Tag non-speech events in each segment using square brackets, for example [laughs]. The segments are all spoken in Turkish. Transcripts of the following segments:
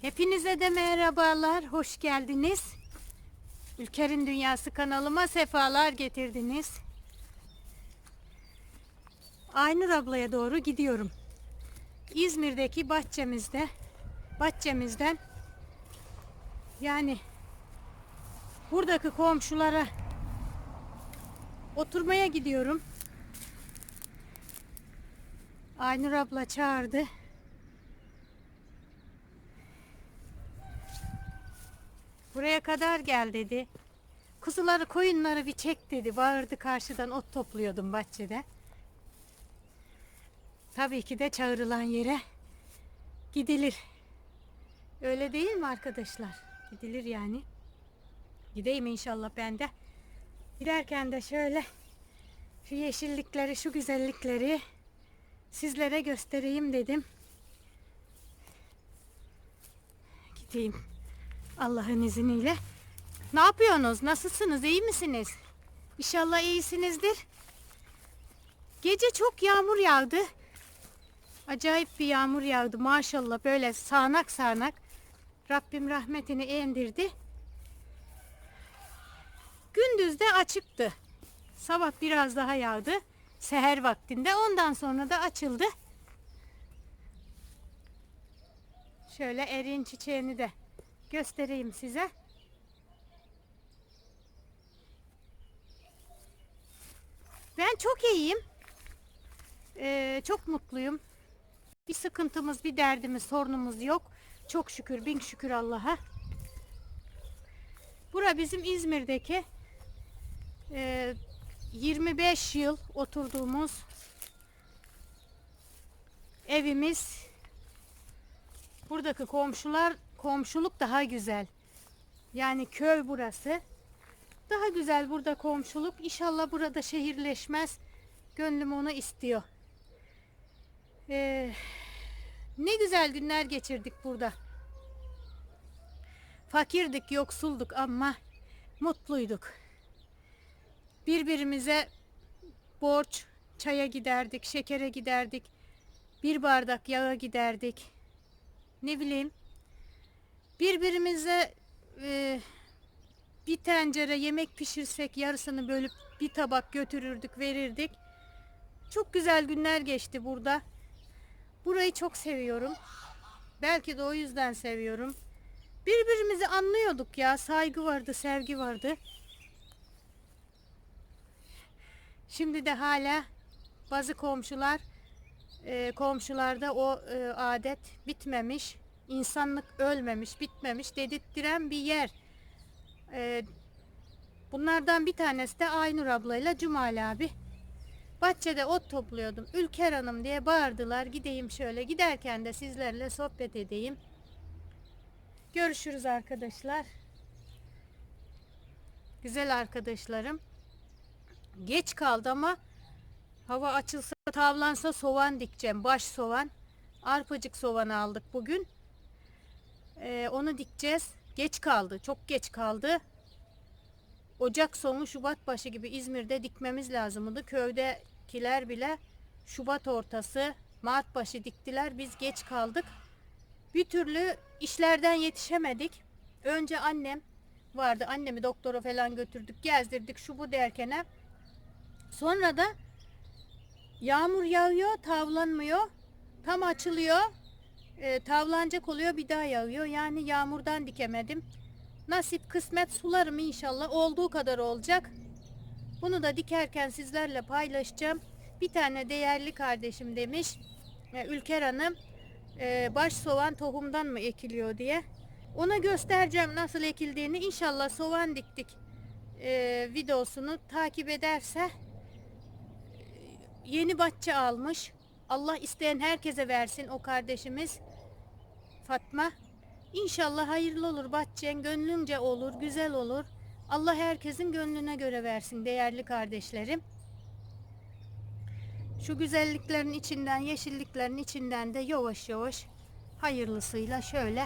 Hepinize de merhabalar, hoş geldiniz. Ülker'in Dünyası kanalıma sefalar getirdiniz. Aynur ablaya doğru gidiyorum. İzmir'deki bahçemizde, bahçemizden yani buradaki komşulara oturmaya gidiyorum. Aynur abla çağırdı. Buraya kadar gel dedi. Kuzuları koyunları bir çek dedi. Bağırdı karşıdan ot topluyordum bahçede. Tabii ki de çağrılan yere gidilir. Öyle değil mi arkadaşlar? Gidilir yani. Gideyim inşallah ben de. Giderken de şöyle şu yeşillikleri, şu güzellikleri sizlere göstereyim dedim. Gideyim. Allah'ın izniyle. Ne yapıyorsunuz? Nasılsınız? İyi misiniz? İnşallah iyisinizdir. Gece çok yağmur yağdı. Acayip bir yağmur yağdı. Maşallah böyle sağanak sağanak. Rabbim rahmetini indirdi. Gündüz de açıktı. Sabah biraz daha yağdı. Seher vaktinde. Ondan sonra da açıldı. Şöyle erin çiçeğini de göstereyim size. Ben çok iyiyim. Ee, çok mutluyum. Bir sıkıntımız, bir derdimiz, sorunumuz yok. Çok şükür, bin şükür Allah'a. Bura bizim İzmir'deki e, 25 yıl oturduğumuz evimiz. Buradaki komşular, komşuluk daha güzel. Yani köy burası. Daha güzel burada komşuluk. İnşallah burada şehirleşmez. Gönlüm onu istiyor. Ee, ne güzel günler geçirdik burada. Fakirdik, yoksulduk ama mutluyduk. Birbirimize borç, çaya giderdik, şekere giderdik. Bir bardak yağa giderdik. Ne bileyim. Birbirimize e, bir tencere yemek pişirsek yarısını bölüp bir tabak götürürdük, verirdik. Çok güzel günler geçti burada. Burayı çok seviyorum. Belki de o yüzden seviyorum. Birbirimizi anlıyorduk ya. Saygı vardı, sevgi vardı. Şimdi de hala bazı komşular e, komşularda o e, adet bitmemiş. İnsanlık ölmemiş, bitmemiş dedirttiren bir yer. E, bunlardan bir tanesi de Aynur ablayla Cumali abi. Bahçede ot topluyordum. Ülker Hanım diye bağırdılar. Gideyim şöyle. Giderken de sizlerle sohbet edeyim. Görüşürüz arkadaşlar. Güzel arkadaşlarım. Geç kaldı ama hava açılsa tavlansa soğan dikeceğim. Baş soğan. Arpacık soğanı aldık bugün. Ee, onu dikeceğiz. Geç kaldı. Çok geç kaldı. Ocak sonu Şubat başı gibi İzmir'de dikmemiz lazımdı. Köydekiler bile Şubat ortası Mart başı diktiler. Biz geç kaldık. Bir türlü işlerden yetişemedik. Önce annem vardı. Annemi doktora falan götürdük. Gezdirdik şu bu derkene. Sonra da yağmur yağıyor. Tavlanmıyor. Tam açılıyor. E, tavlanacak oluyor. Bir daha yağıyor. Yani yağmurdan dikemedim. Nasip kısmet sularım inşallah. Olduğu kadar olacak. Bunu da dikerken sizlerle paylaşacağım. Bir tane değerli kardeşim demiş. e, Ülker Hanım e, baş soğan tohumdan mı ekiliyor diye. Ona göstereceğim nasıl ekildiğini. İnşallah soğan diktik e, videosunu takip ederse yeni bahçe almış. Allah isteyen herkese versin o kardeşimiz Fatma. İnşallah hayırlı olur bahçen, gönlünce olur, güzel olur. Allah herkesin gönlüne göre versin değerli kardeşlerim. Şu güzelliklerin içinden, yeşilliklerin içinden de yavaş yavaş hayırlısıyla şöyle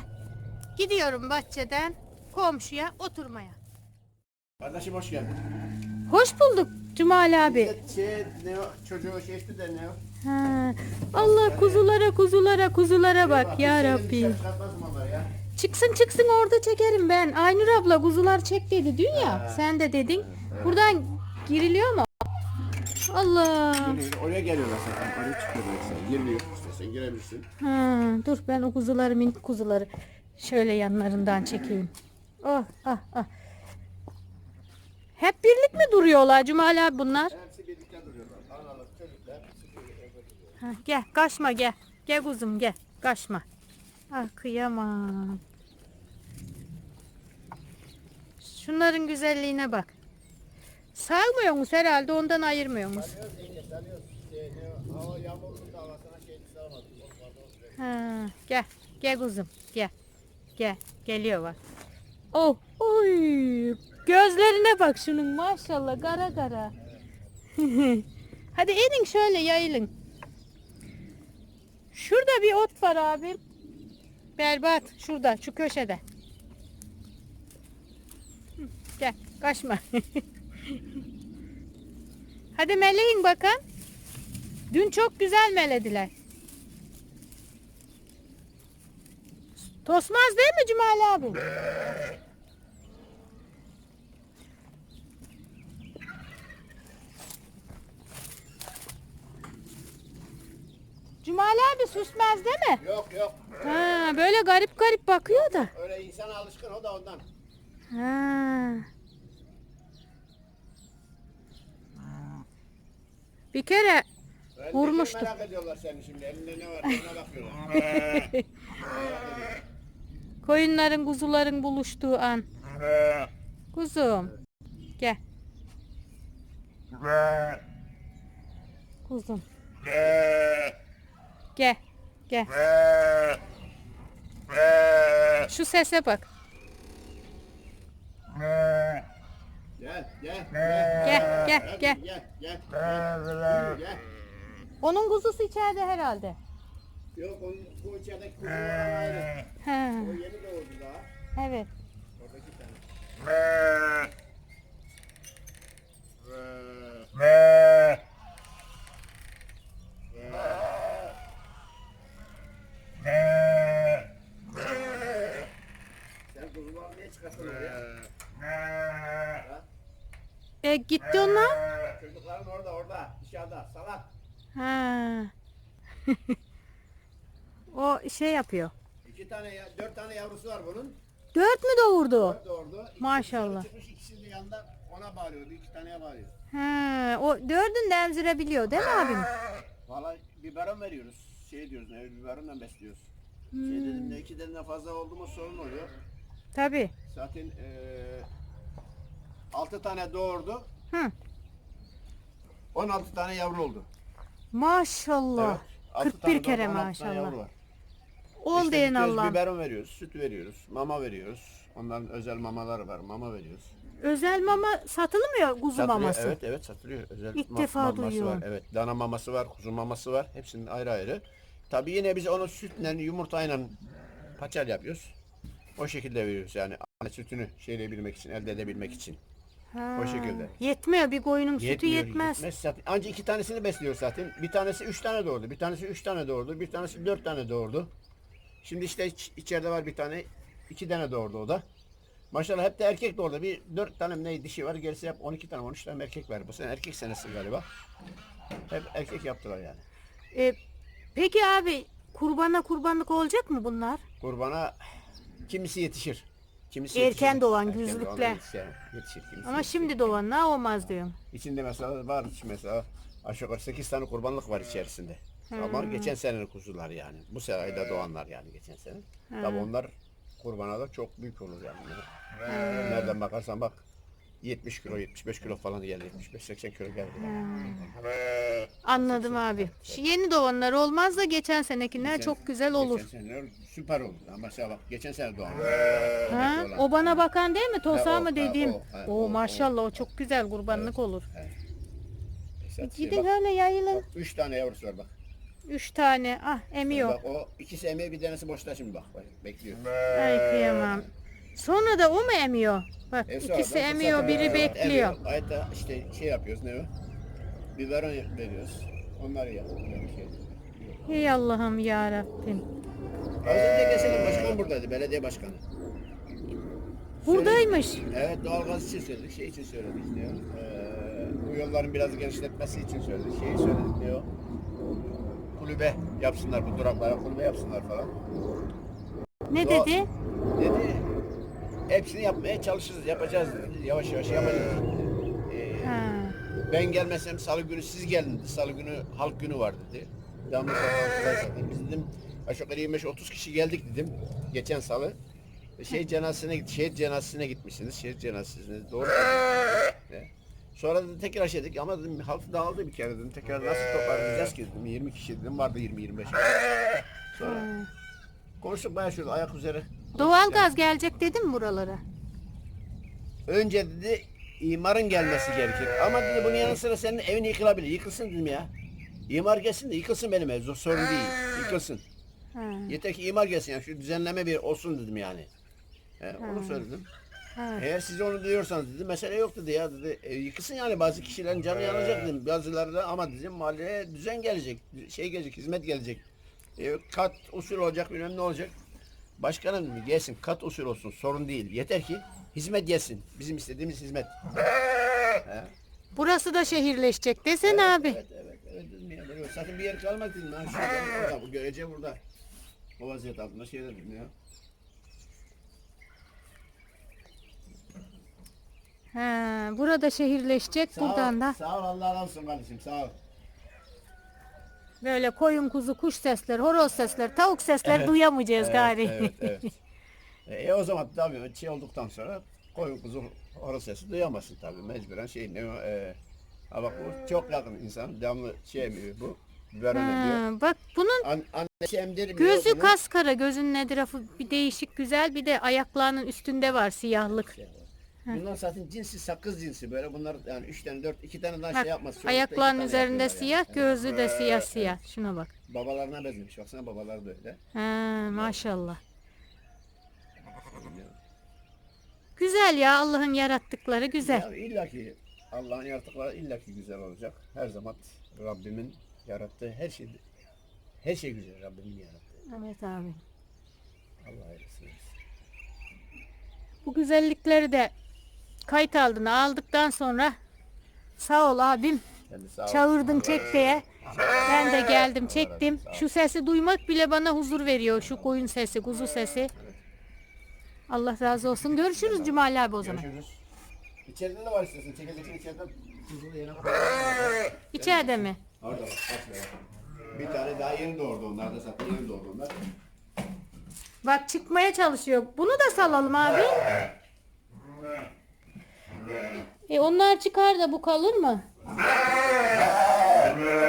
gidiyorum bahçeden komşuya oturmaya. Kardeşim hoş geldin. Hoş bulduk Cumali abi. Şey, ne o, çocuğu şey işte de ne o? Ha. Allah kuzulara kuzulara kuzulara bak ya Rabbi. Çıksın çıksın orada çekerim ben. Aynur abla kuzular çek dedi dün ya. Sen de dedin. Buradan giriliyor mu? Allah. Oraya geliyorlar zaten. Oraya çıkıyorlar sen. Girmiyor. İşte sen girebilirsin. Ha, dur ben o kuzuları minik kuzuları şöyle yanlarından çekeyim. Oh ah ah. Hep birlik mi duruyorlar Cumali abi bunlar? Hepsi Ha, gel kaçma gel. Gel kuzum gel. Kaçma. Ah kıyamam. Şunların güzelliğine bak. Sağmıyorsunuz herhalde ondan ayırmıyorsunuz. Salamadık. Ha, gel. Gel kuzum. Gel. Gel. Geliyor bak. Oh. Oy. Gözlerine bak şunun maşallah. Gara gara. [laughs] Hadi inin şöyle yayılın. Şurada bir ot var abim. Berbat. Şurada. Şu köşede. Gel. Kaçma. [laughs] Hadi meleğin bakın. Dün çok güzel melediler. Tosmaz değil mi Cumali abi? Cumali abi süsmez değil mi? Yok yok. Ha, böyle garip garip bakıyor da. Öyle insana alışkın o da ondan. Ha. Bir kere Öyle Vurmuştum. Merak ediyorlar seni şimdi. Elinde ne var? Ona bakıyorlar. [laughs] koyunların kuzuların buluştuğu an. Kuzum. Gel. Kuzum. Gel. Gel. Şu sese bak. gel gel. Gel, gel, gel. Gel gel. Gel. gel. Onun kuzusu içeride herhalde. Yok onun, bu içerideki kuzular ayrı. O yeni doğurdu daha. evet. Oradaki tane. Sen kuzuları niye çıkarttın oraya? Ha? E gitti onlar. Çocukların orada orada dışarıda salak. Ha. o şey yapıyor. İki tane ya- dört tane yavrusu var bunun. Dört mü doğurdu? Dört doğurdu. İkisi Maşallah. Çıkmış ikisini de yanında ona bağlıyordu. iki taneye bağlıyor. Ha, o dördünü de emzirebiliyor değil mi abim? Valla biberon veriyoruz. Şey diyoruz, ne biberonla besliyoruz. Hmm. Şey dedim de iki dediğinden fazla oldu mu sorun oluyor. Tabii. Zaten eee altı tane doğurdu. Hı. 16 tane yavru oldu. Maşallah. altı 41 tane kere doğurdu, 16 tane maşallah. yavru var. Ol İşte diyen Allah. Biberon veriyoruz, süt veriyoruz, mama veriyoruz. Onların özel mamaları var, mama veriyoruz. Özel mama satılmıyor kuzu Satılıyor, maması. Evet evet satılıyor. Özel İlk ma- defa maması duyuyorum. Var. Evet dana maması var, kuzu maması var. Hepsinin ayrı ayrı. Tabii yine biz onu sütle, yumurtayla paçal yapıyoruz. O şekilde veriyoruz yani anne sütünü şeyleyebilmek için, elde edebilmek için. Ha, o şekilde. Yetmiyor bir koyunun sütü Yetmiyor, yetmez. zaten. Anca iki tanesini besliyor zaten. Bir tanesi üç tane doğurdu. Bir tanesi üç tane doğurdu. Bir tanesi dört tane doğurdu. Şimdi işte iç- içeride var bir tane. iki tane doğurdu o da. Maşallah hep de erkek doğurdu. Bir dört tane ne dişi var. Gerisi hep 12 tane 13 tane erkek var. Bu sene erkek senesi galiba. Hep erkek yaptılar yani. E, peki abi kurbana kurbanlık olacak mı bunlar? Kurbana kimisi yetişir. Kimisi Erken yetişir. doğan Erken doğanlar Yetişir, yetişir kimisi. Ama yetişir. şimdi doğanlar olmaz diyorum. İçinde mesela var mesela aşağı yukarı 8 tane kurbanlık var içerisinde. Ama geçen senenin kuzular yani. Bu senede doğanlar yani geçen sene. Tabii onlar kurbana da çok büyük olur yani. Nereden bakarsan bak 70 kilo 75 kilo falan geldi. 75-80 kilo geldi. Yani. Anladım abi. Şu yeni doğanlar olmaz da geçen senekiler çok güzel olur. Geçen sene süper oldu. Ama mesela bak geçen sene doğan. Ha, Olan. o bana bakan değil mi? Tosa Ha, o, mı ha, dediğim? o, ha, O o, maşallah o çok güzel kurbanlık olur. Mesela şey Gidin bak, öyle yayılın. bak, üç tane yavrusu var bak. Üç tane. Ah emiyor. Bak o ikisi emeği bir tanesi boşta şimdi bak. bak bekliyor. Ay kıyamam. Sonra da o mu emiyor? Bak Hepsi ikisi orada. emiyor, Fırsat biri bekliyor. Emiyor. Hayatta işte şey yapıyoruz ne o? Biberon veriyoruz. Onlar ya. Şey. Ey Allah'ım ya Rabbim. Az önce geçen başkan buradaydı, belediye başkanı. Buradaymış. Evet doğalgaz için söyledik, şey için söyledik diyor. Ee, bu yolların biraz genişletmesi için söyledik, şeyi söyledik diyor. Kulübe yapsınlar bu duraklara, kulübe yapsınlar falan. Ne O- dedi? Dedi, hepsini yapmaya çalışırız, yapacağız dedi. Yavaş yavaş yapacağız dedi. Ee, Ha. ben gelmesem salı günü siz gelin dedi. Salı günü halk günü var dedi. Zaten. Biz dedim aşağı yukarı 25-30 kişi geldik dedim. Geçen salı. Şey cenazesine şehit cenazesine gitmişsiniz. Şehit cenazesine doğru. [laughs] Ne? Sonra dedim tekrar şey dedik ama dedim halk dağıldı bir kere dedim. Tekrar nasıl toparlayacağız ki dedim. 20 kişi dedim vardı 20-25 kişi. Sonra konuştuk bayağı şurada ayak üzere. Doğalgaz gelecek dedim buralara? Önce dedi imarın gelmesi gerekir. Ama dedi bunun yanı sıra senin evin yıkılabilir. Yıkılsın dedim ya. İmar gelsin de yıkılsın benim ev. Zor- Sorun değil. Yıkılsın. Ha. Yeter ki imar gelsin yani şu düzenleme bir olsun dedim yani. He, onu söyledim. Ha. Eğer siz onu diyorsanız dedi mesele yok dedi ya dedi. E, yıkılsın yani bazı kişilerin canı yanacak dedim. Bazıları da ama dedim mahalleye düzen gelecek. Şey gelecek, hizmet gelecek. E, kat usul olacak bilmem ne olacak. Başkanım dedim, gelsin kat usul olsun sorun değil. Yeter ki hizmet gelsin. Bizim istediğimiz hizmet. He. Burası da şehirleşecek desene abi. Evet evet evet dedim ya. Böyle Sakın bir yer kalmadı dedim. Ha, şurada, burada, bu görece burada. O vaziyet altında şey dedim ya. Ha, burada şehirleşecek Sağ buradan ol, da Sağ ol Allah razı olsun kardeşim sağ ol. böyle koyun kuzu kuş sesleri, horoz sesleri, tavuk sesleri Evet. duyamayacağız gari. Evet [laughs] evet. e, o zaman tabii şey olduktan sonra koyun kuzu horoz sesi duyamazsın tabii mecburen şey ne e, bak bu çok yakın insan devamlı şey emiyor bu biber emiyor. Ha, bak bunun An, annesi emdirmiyor gözü bunu. kaskara, gözünün etrafı bir değişik güzel bir de ayaklarının üstünde var siyahlık. Bunlar zaten cinsi sakız cinsi böyle bunlar yani üç tane dört iki tane daha Bak şey yapmaz. Çoğunlukla iki tane üzerinde yapıyorlar siyah, gözü de siyah siyah. Şuna bak. Babalarına benzemiş baksana babalar da öyle. Ha, maşallah. Güzel ya Allah'ın yarattıkları güzel. Ya illa ki Allah'ın yaratıkları illa ki güzel olacak. Her zaman Rabbimin yarattığı her şey her şey güzel Rabbimin yarattığı. Evet abi. Allah versin. Bu güzellikleri de kayıt altına aldıktan sonra sağ ol abim. Sağ ol. Çağırdın çek diye. Ben de geldim çektim. Ol. Şu sesi duymak bile bana huzur veriyor. Şu koyun sesi, kuzu sesi. Allah razı olsun. Görüşürüz Cumali abi o zaman. Görüşürüz. İçeride de var istersen. Çekirdekini içeride koy. İçeride mi? Orada bak. Bir tane daha yeni doğurdu onlar da zaten yeni doğurdu onlar. Bak çıkmaya çalışıyor. Bunu da salalım abi. E onlar çıkar da bu kalır mı?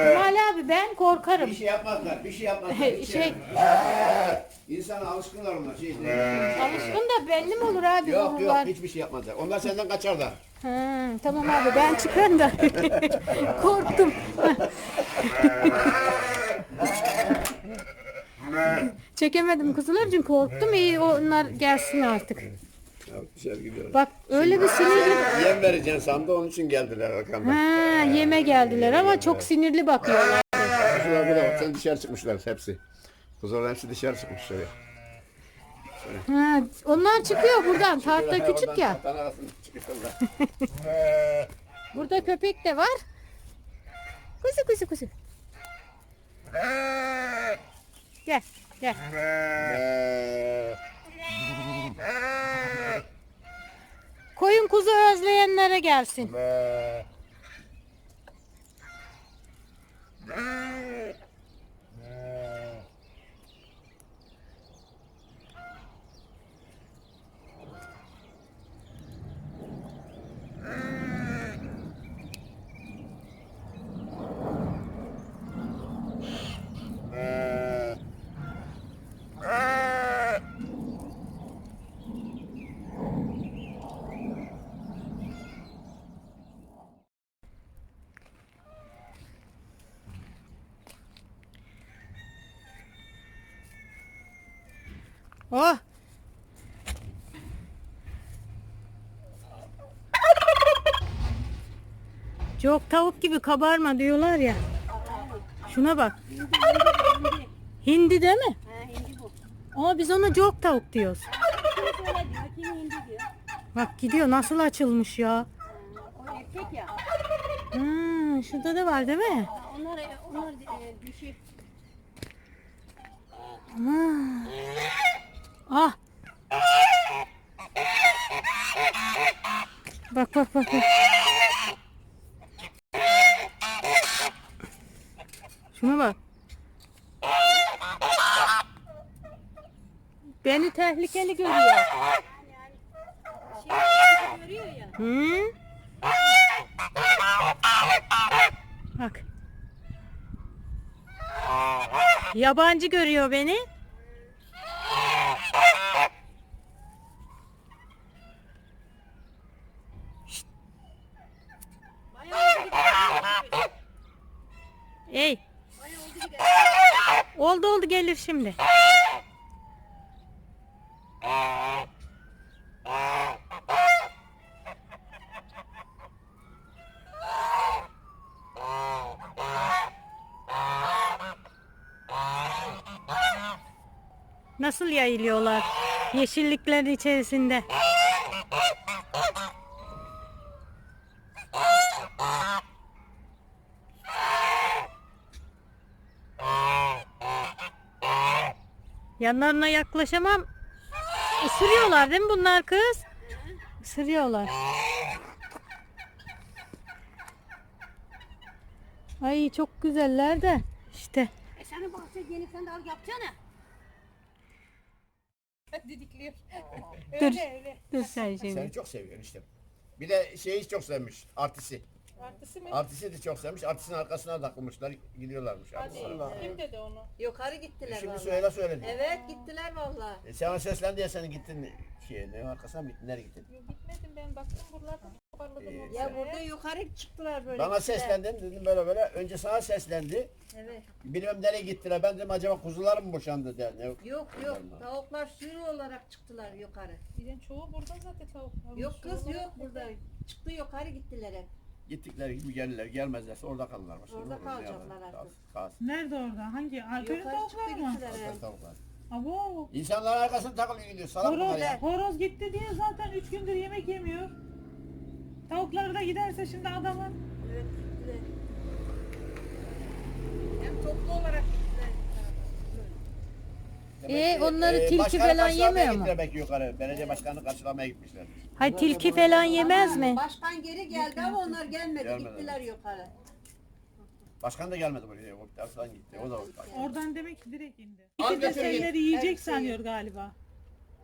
Cumali abi ben korkarım. Bir şey yapmazlar, bir şey yapmazlar. [laughs] Şey- şey. İnsana alışkınlar onlar. Şey, Alışkın da belli mi olur abi? yok yok vururlar? hiçbir şey yapmazlar. Onlar senden kaçar da. Ha, tamam abi ben çıkarım da [laughs] korktum. [laughs] Çekemedim kızılar çünkü korktum. İyi onlar gelsin artık. Gidiyorlar. Bak öyle bir sinirli. Yem vereceksin sandı onun için geldiler arkamdan. Ha, yeme geldiler ama çok sinirli bakıyorlar. Burada bak sen dışarı çıkmışlar hepsi. Kuzuların hepsi dışarı çıkmış şöyle. Ha, onlar çıkıyor buradan. Tahta küçük ya. Tahtanın arasında çıkışlarında. [laughs] Burada köpek de var. Kuzu kuzu kuzu. Gel gel. Koyun kuzu özleyenlere gelsin. ee, Oh. Çok tavuk gibi kabarma diyorlar ya. Şuna bak. Hindi, değil mi? Ha, hindi bu. Ama biz ona çok tavuk diyoruz. Bak gidiyor nasıl açılmış ya. Ha, o erkek ya. Hmm, şurada da var değil mi? Ha, Onlar, onlar e, dişi. Hmm. Ah. Bak bak bak. bak. Şuna bak. Beni tehlikeli görüyor. Hı? Bak. Yabancı görüyor beni. Bayağı oldu gider. Ey, oldu oldu gelir şimdi. Nasıl yayılıyorlar yeşilliklerin içerisinde. Yanlarına yaklaşamam. Isırıyorlar değil mi bunlar kız? Isırıyorlar. Ay çok güzeller de işte. E senin bahçe gelip sen de al yapsana. Didikliyor. Dur. Dur sen şimdi. Seni çok seviyor işte. Bir de şeyi çok sevmiş. Artisi. Artısı mı? Artisi de çok sevmiş. Artisinin arkasına takılmışlar. Gidiyorlarmış. artistler. Kim dedi onu? Yukarı gittiler Şimdi vallahi. söyle söyledi. Evet gittiler vallahi. E, sana seslendi ya sen gittin şeye ne arkasına mı gittin? Nereye gittin? Yok, Gitmedim ben baktım buralarda toparladım. Ee. Ya burada yukarı çıktılar böyle. Bana gittiler. seslendin dedim böyle böyle. Önce sana seslendi. Evet. Bilmem nereye gittiler. Ben dedim acaba kuzular mı boşandı der. Ne? Yok yok tavuklar sürü olarak çıktılar yukarı. Giden çoğu burada zaten tavuklar. Yok kız yok burada. Çıktı yukarı gittiler hep. Gittikleri gibi gelirler. Gelmezlerse orada kalırlar. Başka Orada ne olur, ne kalacaklar artık. Kalsın, kalsın. Nerede orada? Hangi? Alper'in Yukarı çıktı tavukları mı? gittiler tavuklar. Abo. İnsanların arkasına takılıyor gidiyor. Salak bunlar Horoz, ya. horoz gitti diye zaten 3 gündür yemek yemiyor. Tavukları da giderse şimdi adamın Evet gittiler. Hem toplu olarak Ee, onları tilki başkanı falan karşılamaya yemiyor mu? gittiler belki yukarı. Belediye başkanını karşılamaya gitmişler. Hay tilki falan yemez mi? Başkan geri geldi ama onlar gelmedi. Gelmedi. Gittiler yukarı. Başkan da gelmedi buraya. O bir taraftan gitti. O da orada. oradan demek ki direkt indi. İki de şeyleri yiyecek şeyi. sanıyor galiba.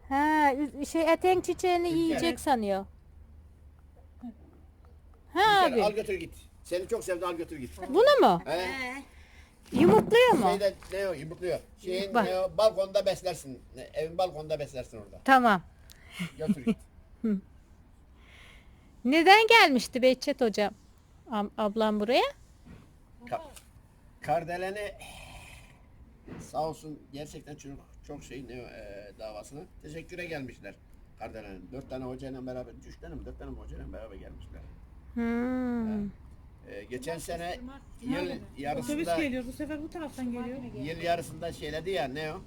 Ha, ü- şey etek çiçeğini yiyecek sanıyor. Ha Gel, Al abi. götür git. Seni çok sevdi al götür git. Bunu mu? He? Yumurtluyor mu? Şeyde ne o yumurtluyor. Şeyin Bak. ne o, balkonda beslersin. Ne, evin balkonda beslersin orada. Tamam. Götür git. [laughs] Neden gelmişti Behçet hocam? Am- ablam buraya? Ka- Kardelen'i sağ olsun gerçekten çok çok şey ne o, e, davasına teşekküre gelmişler. Kardelen'in. Dört tane hocayla beraber, üç tane mi dört tane mi hocayla beraber gelmişler. Hmm. E, geçen sene yıl Otobüs yarısında geliyor. Bu sefer bu taraftan geliyor. yıl yarısında şeyledi ya ne o?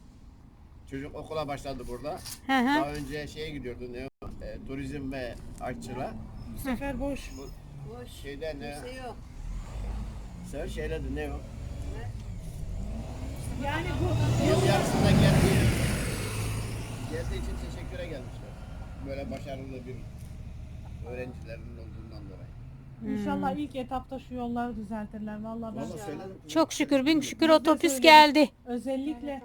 Çocuk okula başladı burada. Hı Daha önce şeye gidiyordu ne o? E, turizm ve aşçılığa. Bu sefer boş. Boş. Şeyde ne? Kimse yok. Sen şeyledi ne o? Yani bu Yıl yarısında geldi. Geldiği için teşekküre gelmişler. Böyle başarılı bir öğrencilerinin olduğundan dolayı. İnşallah ilk etapta şu yolları düzeltirler. Vallahi ben Valla söyledim. Çok şükür bin şükür otobüs geldi. özellikle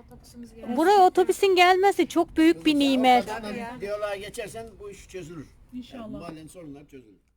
Buraya otobüsün gelmesi çok büyük bir nimet. Diyorlar geçersen bu iş çözülür. inşallah. Yani mahallenin sorunları çözülür.